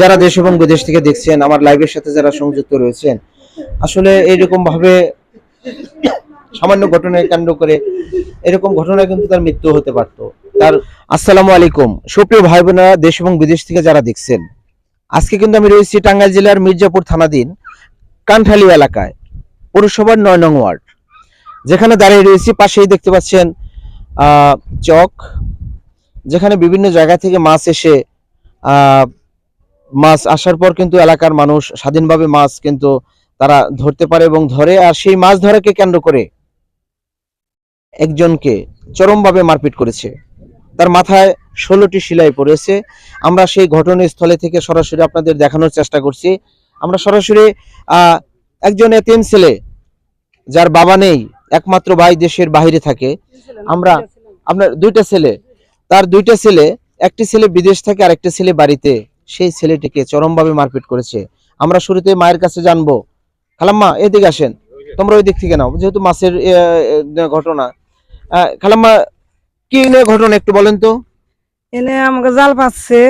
যারা দেশ এবং বিদেশ থেকে দেখছেন, আমার লাইভের সাথে যারা সংযুক্ত রয়েছেন, আসলে এইরকম ভাবে সামান্য ঘটনায় কাণ্ড করে এরকম ঘটনায় কিন্তু তার মৃত্যু হতে পারতো। তার আসসালামু আলাইকুম। সুপ্রিয় ভাই বোনেরা দেশ এবং বিদেশ থেকে যারা দেখছেন, আজকে কিন্তু আমি রয়েছি টাঙ্গাইল জেলার মির্জাপুর থানাধীন কানঠালি এলাকায়, পৌরসভার নয় নং ওয়ার্ড। যেখানে দাঁড়িয়ে রয়েছি, পাশেই দেখতে পাচ্ছেন চক, যেখানে বিভিন্ন জায়গা থেকে মাছ এসে মাছ আসার পর কিন্তু এলাকার মানুষ স্বাধীনভাবে মাছ কিন্তু তারা ধরতে পারে এবং ধরে আর সেই মাছ ধরাকে কেন্দ্র করে একজনকে চরমভাবে মারপিট করেছে। তার মাথায় ষোলোটি সেলাই পড়েছে। আমরা সেই ঘটনাস্থলে থেকে সরাসরি আপনাদের দেখানোর চেষ্টা করছি। আমরা সরাসরি আহ, একজন এতিম ছেলে যার বাবা নেই একমাত্র ভাই দেশের বাইরে থাকে। আমরা আপনার দুইটা ছেলে তার দুইটা ছেলে একটি ছেলে বিদেশ থেকে আর একটি ছেলে বাড়িতে সেই ছেলেটিকে চরমভাবে মারপিট করেছে। আমরা শুরুতে মায়ের কাছে জানব। খালাম্মা এদিকে আসেন। তোমরা ওই দিক থেকে নাও যেহেতু মাছের ঘটনা। খালাম্মা কি নিয়ে ঘটনা একটু বলেন তো? এনে আমাকে জাল পাচ্ছে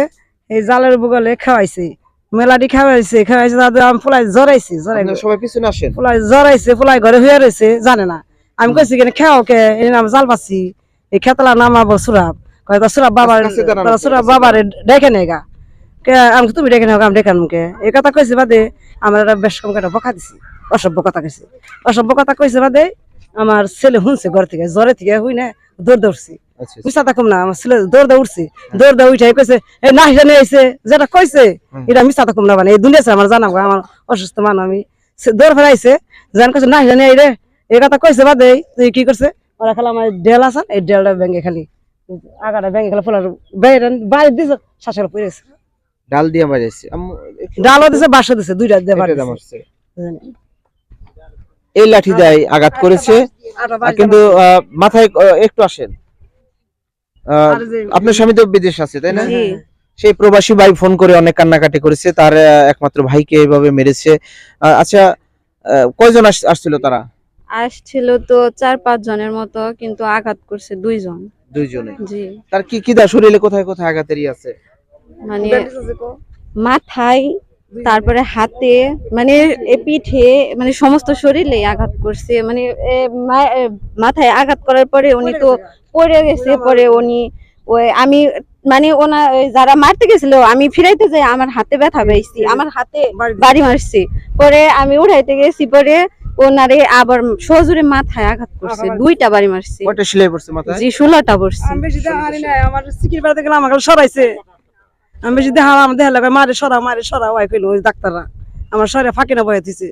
এই জালের বগলে খাওয়াইছে। মেলাটি খাওয়াইছে খাওয়াইছে তাদের আমি ফুলাই জড়াইছি জড়াই সবাই পিছনে আসেন। ফুলাই জড়াইছে ফুলাই ঘরে হয়ে রয়েছে জানে না। আমি কইছি কেন খাও কে এই নাম জাল পাচ্ছি। এই খেতলা নামাবো সুরাব কয় বাবার বাবারে ডেকে নেগা আমি তুমি ডেকে নেগা আমি ডেকে মুখে এই কথা কইছে বাদে আমার বেশ কম বকা দিছি। অসভ্য কথা কইছে। অসভ্য কথা কইছে বাদে আমার ছেলে শুনছে ঘর থেকে জ্বরে থেকে হুই না দৌড় দৌড়ছি। আচ্ছা আচ্ছা। মিশা থাকুম না আমার ছেলে দৌড় দৌড় উঠছি দৌড় দৌড় উঠে কইছে এই না জানে আইছে যেটা কইছে এটা মিশা থাকুম না মানে এই দুনিয়া আমার জানা আমার অসুস্থ মানুষ আমি। দৌড় ফেলাইছে জান কইছে না জানে আই রে। এই কথা কইছে বাদে তুই কি করছে? ওরা খালি আমার ডেল আছে এই ডেলটা ব্যাঙ্গে খালি। আগাটা ফুলার বাইরে শ্বাসের পড়েছে ডাল দিয়ে বাজাইছে। ডালও দিছে বাসও দিছে দুইটা দিয়ে। এই লাঠি দিয়ে আঘাত করেছে। কিন্তু মাথায় একটু আসেন। আপনার স্বামী তো বিদেশ আছে তাই না? সেই প্রবাসী ভাই ফোন করে অনেক কান্নাকাটি করেছে তার একমাত্র ভাইকে এইভাবে মেরেছে। আচ্ছা আহ, কয়জন আসছিল তারা? আসছিল তো চার পাঁচ জনের মতো কিন্তু আঘাত করছে দুইজন। দুইজনে। জি। তার কি কি দা শরীরে কোথায় কোথায় আঘাতেরই আছে? মানে মাথায় তারপরে হাতে মানে পিঠে মানে সমস্ত শরীরে আঘাত করছে। মানে এ মা- মাথায় আঘাত করার পরে উনি তো পড়ে গেছে। পরে উনি ওই আমি মানে ওনা যারা মারতে গেছিল আমি ফিরাইতে যাই আমার হাতে ব্যথা পেয়েছি আমার হাতে বাড়ি মারছি। পরে আমি উঠাইতে গেছি পরে ওনারে আবার সজোরে মাথায় আঘাত করছে দুইটা বাড়ি মারছে। কয়টা সেলাই পড়ছে মাথায়? জি ষোলোটা পড়ছে। আমি বেশি নাই আমার সিকির বাড়িতে গেলাম আমাকে সরাইছে। আমি বেশি দেখা আমার দেখা লাগে মারে সরা মারে সরা ওয়াই কইলো ওই ডাক্তাররা। আমার শরীরে ফাঁকি না বয়ে দিছে।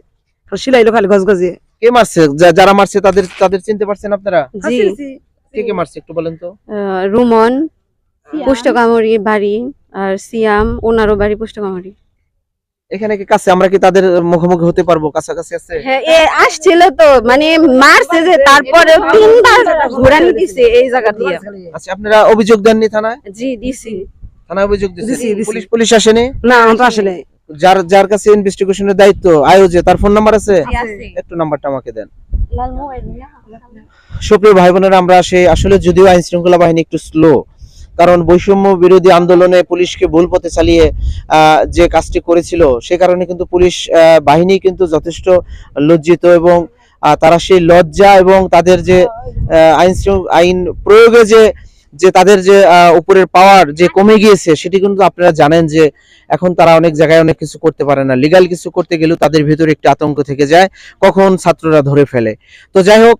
সিলাইলো খালি গজ কে মারছে? যারা মারছে তাদের তাদের চিনতে পারছেন আপনারা? জি। কে কে মারছে একটু বলেন তো। রুমন পুষ্টকামরি বাড়ি আর সিয়াম ওনারও বাড়ি পুষ্টকামরি এখানে কি কাছে? আমরা কি তাদের মুখোমুখি হতে পারব? কাছাকাছি আছে? হ্যাঁ এ আসছিল তো মানে মারছে যে তারপরে তিনবার ঘোরানি দিছে এই জায়গা দিয়ে। আচ্ছা আপনারা অভিযোগ দেননি থানায়? জি দিছি। থানায় অভিযোগ দিছি, পুলিশ পুলিশ আসেনি? না আমার তো আসে যার যার কাছে ইনভেস্টিগেশনের দায়িত্ব আয়োজে তার ফোন নাম্বার আছে? আছে। একটু নাম্বারটা আমাকে দেন। লাল মোবাইল নিয়া। সুপ্রিয় ভাই বোনেরা আমরা সেই আসলে যদিও আইন শৃঙ্খলা বাহিনী একটু স্লো কারণ বৈষম্য বিরোধী আন্দোলনে পুলিশকে ভুল পথে চালিয়ে যে কাজটি করেছিল, সে কারণে কিন্তু পুলিশ বাহিনী কিন্তু যথেষ্ট লজ্জিত এবং তারা সেই লজ্জা এবং তাদের যে আইন আইন প্রয়োগে যে যে তাদের যে উপরের পাওয়ার যে কমে গিয়েছে, সেটি কিন্তু আপনারা জানেন যে, এখন তারা অনেক জায়গায় অনেক কিছু করতে পারে না। লিগাল কিছু করতে গেলেও তাদের ভিতরে একটি আতঙ্ক থেকে যায়, কখন ছাত্ররা ধরে ফেলে। তো যাই হোক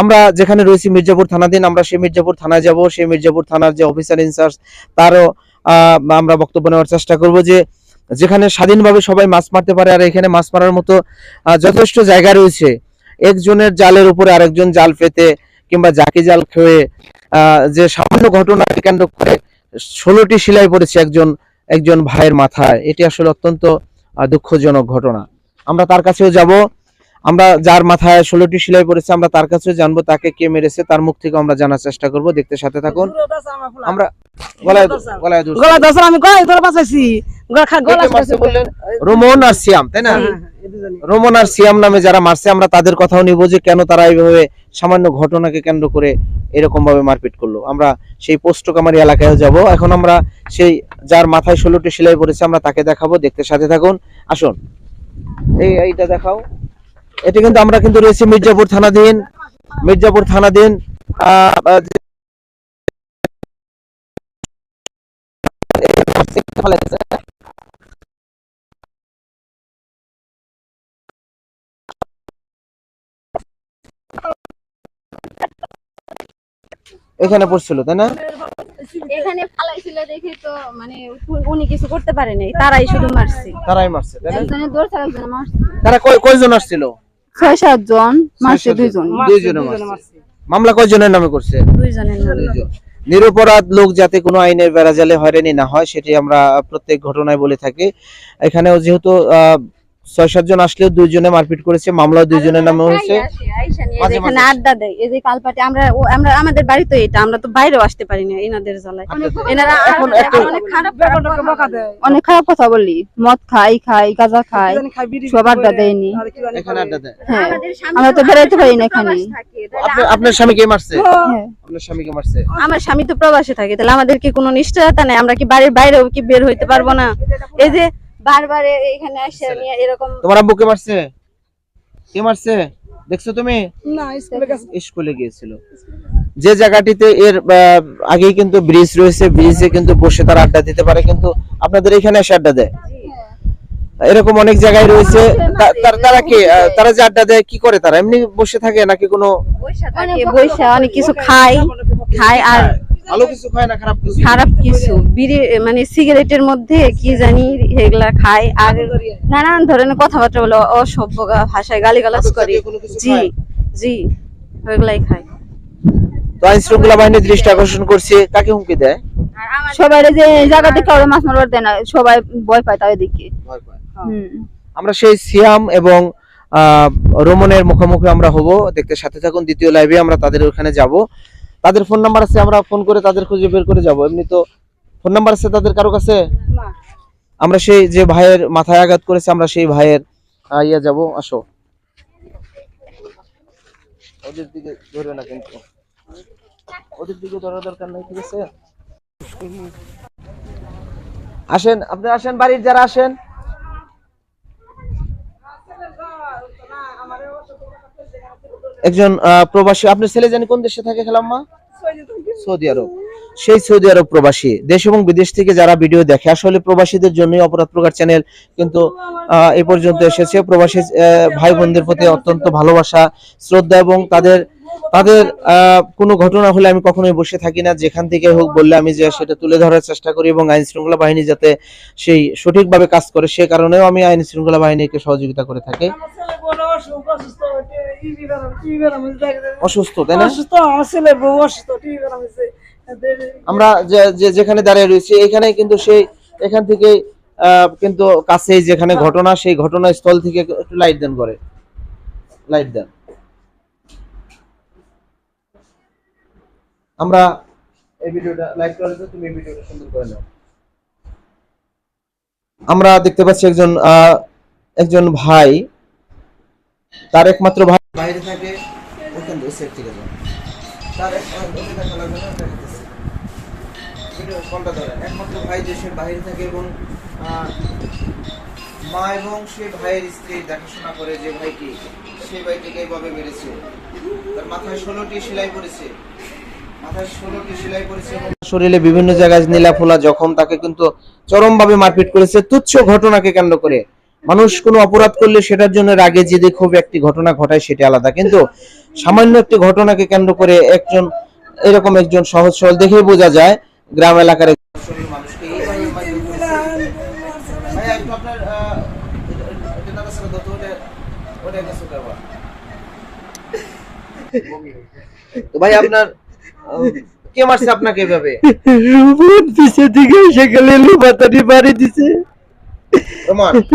আমরা যেখানে রয়েছি মির্জাপুর থানাধীন, আমরা সেই মির্জাপুর থানায় যাব। সেই মির্জাপুর থানার যে অফিসার ইনচার্জ তারও আমরা বক্তব্য নেওয়ার চেষ্টা করব যে যেখানে স্বাধীনভাবে সবাই মাছ মারতে পারে আর এখানে মাছ মারার মতো যথেষ্ট জায়গা রয়েছে। একজনের জালের উপরে আরেকজন জাল পেতে কিংবা জাকি জাল খেয়ে যে সামান্য ঘটনাকে কেন্দ্র করে ষোলোটি সেলাই পড়েছে একজন একজন ভাইয়ের মাথায়। এটি আসলে অত্যন্ত দুঃখজনক ঘটনা। আমরা তার কাছেও যাব। আমরা যার মাথায় ষোলোটি সেলাই পড়েছে আমরা তার কাছে জানব তাকে কে মেরেছে তার মুখ থেকে আমরা জানার চেষ্টা করব দেখতে সাথে থাকুন। আমরা? রোমন আর সিয়াম তাই না? রোমন আর সিয়াম নামে যারা মারছে আমরা তাদের কথাও নিব যে কেন তারা এইভাবে সামান্য ঘটনাকে কেন্দ্র করে এরকম ভাবে মারপিট করল। আমরা সেই পোস্ট কামারি এলাকায় যাব। এখন আমরা সেই যার মাথায় ষোলোটি সেলাই পড়েছে আমরা তাকে দেখাবো দেখতে সাথে থাকুন। আসুন। এই এইটা দেখাও। এটা কিন্তু আমরা কিন্তু রয়েছে মির্জাপুর থানাধীন মির্জাপুর থানাধীন এখানে পড়ছিল তাই না? এখানে ফালাইছিল দেখে তো মানে উনি কিছু করতে পারেনি তারাই শুধু মারছে। তারাই মারছে তাই না? তারা কয়- কয়জন আসছিল? ছয় সাত জন মারছে দুইজন জন। মামলা কয়জনের নামে করছে? দুইজনের নামে। নিরপরাধ লোক যাতে কোনো আইনের বেড়াজালে হয়রানি না হয় সেটি আমরা প্রত্যেক ঘটনায় বলে থাকি। এখানেও যেহেতু আহ, ছয় সাতজন আসলেও দুইজনে মারপিট করেছে মামলাও দুইজনের নামে হয়েছে। এখানে আড্ডা দেয় এই যে কালপাটি আমরা আমরা আমাদের বাড়ি তো এটা আমরা তো বাইরেও আসতে পারি না এনাদের জ্বালায়। এনারা এখন এখন অনেক খারাপ বেগুনটাকে বকা দেয়। অনেক খারাপ কথা বলি। মদ খাই খাই গাঁজা খাই সব আড্ডা দেয়নি। হ্যাঁ আমরা তো বেরোতে পারি না এখানে। আপনার আপনার স্বামীকে মারছে? হ্যাঁ। আপনার স্বামীকে মারছে? আমার স্বামী তো প্রবাসে থাকে তাহলে আমাদের কি কোনো নিশ্চয়তা নাই? আমরা কি বাড়ির বাইরেও কি বের হইতে পারব না? এই যে বারবার এখানে আসে এরকম তোমার আব্বুকে মারছে? কে মারছে? দেখছ তুমি? না স্কুলে গিয়েছিল। যে জায়গাটিতে এর আগেই কিন্তু ব্রিজ রয়েছে ব্রিজে কিন্তু বসে তারা আড্ডা দিতে পারে কিন্তু আপনাদের এখানে এসে আড্ডা দেয়। এরকম অনেক জায়গায় রয়েছে। তারা- তারা কি? তারা যে আড্ডা দেয় কি করে তারা? এমনি বসে থাকে নাকি কোনো বৈশা অনেক কিছু খায় খায় আর ভালো কিছু খায় না খারাপ কিছু? খারাপ কিছু। বিড়ি মানে সিগারেটের মধ্যে কি জানি এগুলা খায়। আর নানান ধরনের। কথাবার্তা বলে অসভ্য ভাষায় গালিগালাজ করে। কোনো কিছু জি জি ওইগুলাই খায়। তো আইন শৃঙ্খলা বাহিনী দৃষ্টি আকর্ষণ করছে কাকে হুমকি দেয়? সবাই যে জায়গা থেকে ওরা মাছ মারবার দেয় না সবাই ভয় পায় তাই দেখি আমরা সেই সিয়াম এবং আহ, রোমনের মুখোমুখি আমরা হব। দেখতে সাথে থাকুন দ্বিতীয় লাইভে আমরা তাদের ওখানে যাব। তাদের ফোন নাম্বার আছে আমরা ফোন করে তাদের খুঁজে বের করে যাব। এমনি তো ফোন নাম্বার আছে তাদের কারও কাছে? আমরা সেই যে ভাইয়ের মাথায় আঘাত করেছে আমরা সেই ভাইয়ের ইয়ে যাব আসো। ওদের দিকে ধরে না কিন্তু। ওদের দিকে ধরার দরকার নাই ঠিক আছে? আসেন আপনি আসেন বাড়ির যারা আসেন। একজন আহ, প্রবাসী। আপনার ছেলে জানি কোন দেশে থাকে খেলাম্মা সৌদি আরব। সেই সৌদি আরব প্রবাসী। দেশ এবং বিদেশ থেকে যারা ভিডিও দেখে আসলে প্রবাসীদের জন্যই অপরাধ প্রকার চ্যানেল কিন্তু এ পর্যন্ত এসেছে। প্রবাসী ভাই বোনদের প্রতি অত্যন্ত ভালোবাসা শ্রদ্ধা এবং তাদের তাদের কোনো ঘটনা হলে আমি কখনোই বসে থাকি না। যেখান থেকে হোক বললে আমি যে সেটা তুলে ধরার চেষ্টা করি এবং আইন শৃঙ্খলা বাহিনী যাতে সেই সঠিকভাবে কাজ করে সে কারণেও আমি আইন শৃঙ্খলা বাহিনীকে সহযোগিতা করে থাকি। অসুস্থ তাই না? অসুস্থ আমার ছেলে বউ অসুস্থ আমরা যেখানে দাঁড়িয়ে রয়েছি এখানে কিন্তু সেই এখান থেকে কিন্তু কাছেই যেখানে ঘটনা সেই ঘটনাস্থল থেকে একটু লাইট দেন করে। লাইট দেন। আমরা এই ভিডিওটা লাইক করে দিও তুমি এই ভিডিওটা সুন্দর করে নাও। আমরা দেখতে পাচ্ছি একজন একজন ভাই। তার একমাত্র ভাই বাইরে থাকে ওখান থেকে সেফ থেকে তার দেখা লাগবে না, কলটা ধরেন। একমাত্র ভাই সে বাইরে থাকে এবং মা এবং সে ভাইয়ের দেখাশোনা করে যে সেই ভাইটিকে মেরেছে। তার মাথায় ষোলোটি সেলাই শরীরে বিভিন্ন জায়গায় নীলা ফোলা জখম, তাকে কিন্তু চরমভাবে মারপিট করেছে, তুচ্ছ ঘটনাকে কেন্দ্র করে। মানুষ কোনো অপরাধ করলে সেটার জন্য রাগে জেদে খুব একটি ঘটনা ঘটায়, সেটা আলাদা। কিন্তু সামান্য একটি ঘটনাকে কেন্দ্র করে একজন, এরকম একজন সহজ সরল দেখেই বোঝা যায় গ্রাম এলাকার ভাই আপনার কে মারছে আপনাকে এভাবে? রুবন পিছে দিকে সেখানে লুবাতারি বাড়ি দিছে।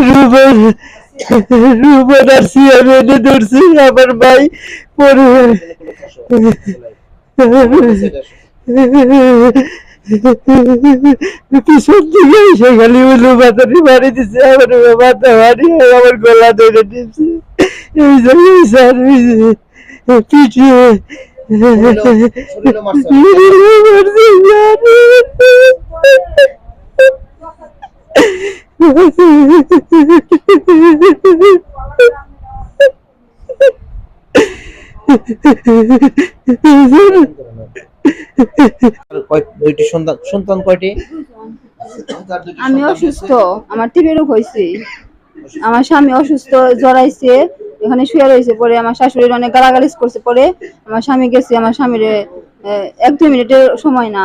রুবন? রুবন আর সিয়াম এনে ধরছে আমার ভাই পরে পিছন দিকে সেখানে লুবাতারি বাড়ি দিছে আমার মাথা বাড়ি আমার গলা ধরে দিচ্ছে এই জায়গায় স্যার পিছিয়ে শরীরে মারছে কয়- দুইটি সন্তান সন্তান কয়টি? আমি অসুস্থ। আমার টিবি রোগ হয়েছে। আমার স্বামী অসুস্থ জড়াইছে এখানে শুয়ে রয়েছে পরে আমার শাশুড়ির অনেক গালাগালিজ করছে পরে আমার স্বামী গেছে আমার স্বামীর এক দুই মিনিটের সময় না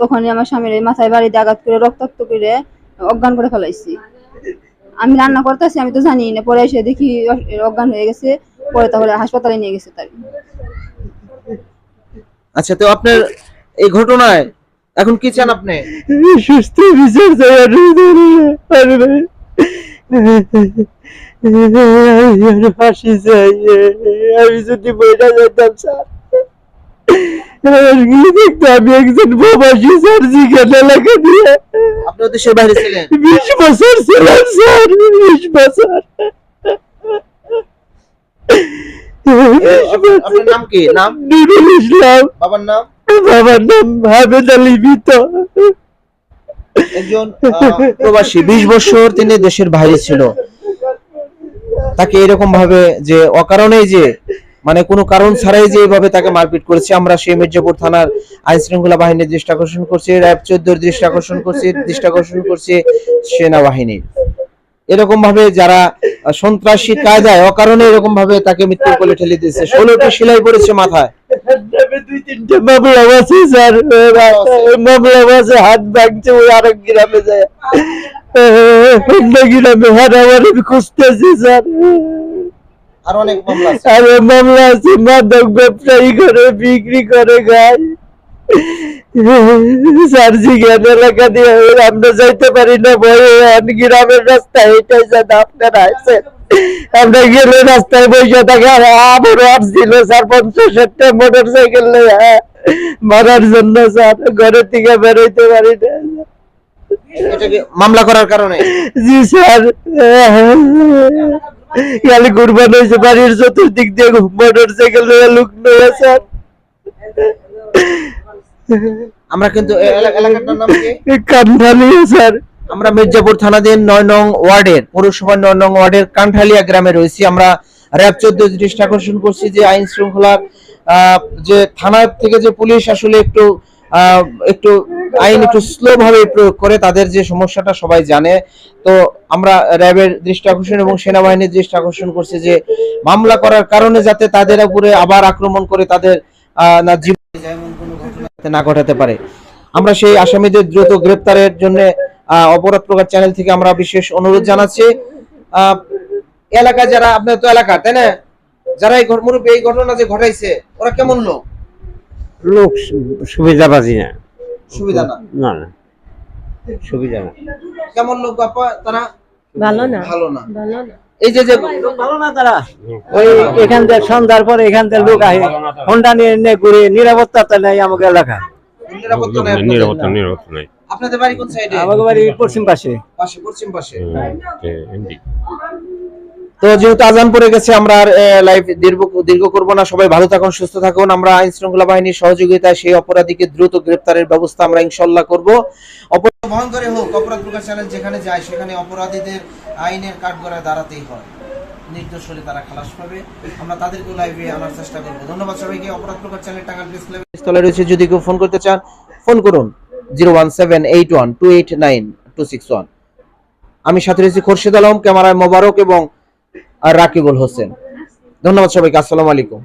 তখনই আমার স্বামীর মাথায় বাড়িতে আঘাত করে রক্তাক্ত করে অজ্ঞান করে ফেলাইছি। আমি রান্না করতেছি আমি তো জানি না পরে এসে দেখি অজ্ঞান হয়ে গেছে পরে তাহলে হাসপাতালে নিয়ে গেছে তাই আচ্ছা তো আপনার এই ঘটনায় এখন কি চান আপনি? সুস্থ বিচার চাই আমি আর ফাঁসি চাই আমি যদি বইটা যেতাম স্যার। আর কি দেখতে আমি একজন প্রবাসী স্যার জিজ্ঞাসা এলাকা দিয়ে। আপনি দেশের বাইরে ছিলেন। বিশ বছর ছিলাম স্যার বিশ বছর বিশ বছর। আপনার নাম কি? নাম? নুরুল ইসলাম। বাবার নাম? বাবার নাম হাবেদ আলী মিত একজন প্রবাসী, বিশ বছর তিনি দেশের বাইরে ছিল। তাকে এরকম ভাবে যে অকারণেই যে মানে কোনো কারণ ছাড়াই যে এইভাবে তাকে মারপিট করেছে, আমরা সেই মির্জাপুর থানার আইন শৃঙ্খলা বাহিনীর দৃষ্টি আকর্ষণ করছি, র্যাব চোদ্দোর দৃষ্টি আকর্ষণ করছি, দৃষ্টি আকর্ষণ করছি সেনাবাহিনীর। এরকম ভাবে যারা সন্ত্রাসী কায়দায় অকারণে এরকম ভাবে তাকে মৃত্যুর কোলে ঠেলে দিয়েছে। ষোলোটি সেলাই পড়েছে মাথায়। হাত ওই গ্রামে যায় আর অনেক মামলা আছে। মাদক ব্যবসায়ী করে, বিক্রি করে গায় স্যার জিজ্ঞান এলাকা দিয়ে আমরা যাইতে পারি না ভয়ে গ্রামের রাস্তা এটাই যাতে আপনারা আছেন। আমরা গেলে রাস্তায় বসে থাকি আর আবারও আসছিল স্যার পঞ্চাশ একটা মোটর সাইকেল মারার জন্য স্যার ঘরের থেকে বেরোইতে পারি না। মামলা করার কারণে? জি স্যার। খালি কুরবান হয়েছে বাড়ির চতুর্দিক দিয়ে মোটর সাইকেল লুক নিয়ে স্যার আমরা কিন্তু এলাকাটার নাম কি? স্যার। আমরা মির্জাপুর থানাধীন নয় নং ওয়ার্ডের পৌরসভার নয় নং ওয়ার্ডের কান্ঠালিয়া গ্রামে রয়েছি। আমরা র্যাব চোদ্দ দৃষ্টি আকর্ষণ করছি যে আইন শৃঙ্খলার যে থানার থেকে যে পুলিশ আসলে একটু একটু আইন একটু স্লো ভাবে প্রয়োগ করে তাদের যে সমস্যাটা সবাই জানে। তো আমরা র্যাবের দৃষ্টি আকর্ষণ এবং সেনাবাহিনীর দৃষ্টি আকর্ষণ করছি যে মামলা করার কারণে যাতে তাদের উপরে আবার আক্রমণ করে তাদের আহ, না জীবন না ঘটাতে পারে। আমরা সেই আসামিদের দ্রুত গ্রেপ্তারের জন্য অপরাধ প্রকার চ্যানেল থেকে আমরা বিশেষ অনুরোধ জানাচ্ছি। এলাকা যারা আপনার তো এলাকা তাই না? যারা এই ঘট- মুরব্বী এই ঘটনা যে ঘটাইছে ওরা কেমন লোক? লোক সুবিধাবাজি না। সুবিধা না? না না। সুবিধা না। কেমন লোক বাপা তারা? ভালো না। ভালো না। ভালো না। এই যে যে ভালো না তারা? ওই এখান থেকে সন্ধ্যার পরে এখান থেকে লোক আহে। হোন্ডা নিয়ে নিয়ে ঘুরে নিরাপত্তা তো নেই আমাকে এলাকা। নিরাপত্তা আপনাদের। নিরাপত্তা নিরাপত্তা আপনাদের বাড়ি কোন সাইডে আমাদের বাড়ি পশ্চিম পাশে। পাশে পশ্চিম পাশে? তো যেহেতু আজান পড়ে গেছে, আমরা আর লাইভ দীর্ঘ দীর্ঘ করব না। সবাই ভালো থাকুন, সুস্থ থাকুন। আমরা আইন শৃঙ্খলা বাহিনীর সহযোগিতায় সেই অপরাধীকে দ্রুত গ্রেপ্তারের ব্যবস্থা আমরা ইনশাল্লাহ করব। অপরাধ ভয়ঙ্করে হোক, অপরাধ প্রকাশ চ্যানেল যেখানে যায়, সেখানে অপরাধীদের আইনের কাঠগড়ায় দাঁড়াতেই হয়। নির্দোষ হলে তারা খালাস পাবে। আমরা তাদেরকে লাইভে আনার চেষ্টা করব। ধন্যবাদ সবাইকে। অপরাধ প্রকাশ চ্যানেল ক্লাবের স্থলে রয়েছে। যদি কেউ ফোন করতে চান ফোন করুন। Zero one seven eight one two eight nine two six one আমি সাথে রয়েছি খোরশেদ আলম, ক্যামেরায় মোবারক এবং আর রাকিবুল হোসেন। ধন্যবাদ সবাইকে আসসালামু আলাইকুম।